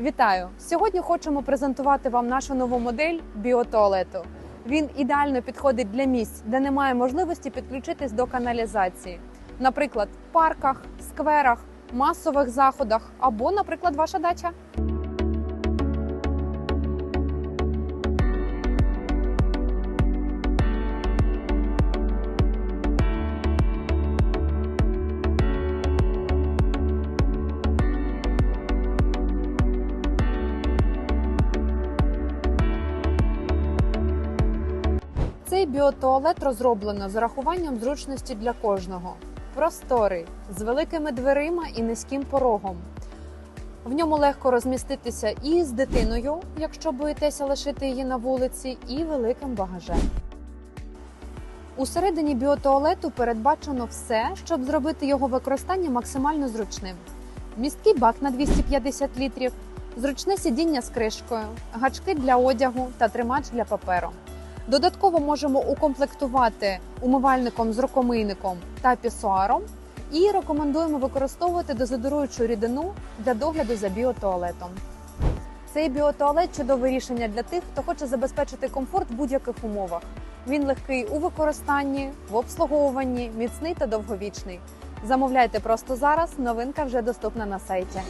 Вітаю! Сьогодні хочемо презентувати вам нашу нову модель біотуалету. Він ідеально підходить для місць, де немає можливості підключитись до каналізації, наприклад, в парках, скверах, масових заходах або, наприклад, ваша дача. Цей біотуалет розроблено з урахуванням зручності для кожного. Просторий, з великими дверима і низьким порогом. В ньому легко розміститися і з дитиною, якщо боїтеся лишити її на вулиці, і великим багажем. Усередині біотуалету передбачено все, щоб зробити його використання максимально зручним. Місткий бак на 250 літрів, зручне сидіння з кришкою, гачки для одягу та тримач для паперу. Додатково можемо укомплектувати умивальником з рукомийником та пісуаром. І рекомендуємо використовувати дезодоруючу рідину для догляду за біотуалетом. Цей біотуалет чудове рішення для тих, хто хоче забезпечити комфорт в будь-яких умовах. Він легкий у використанні, в обслуговуванні, міцний та довговічний. Замовляйте просто зараз. Новинка вже доступна на сайті.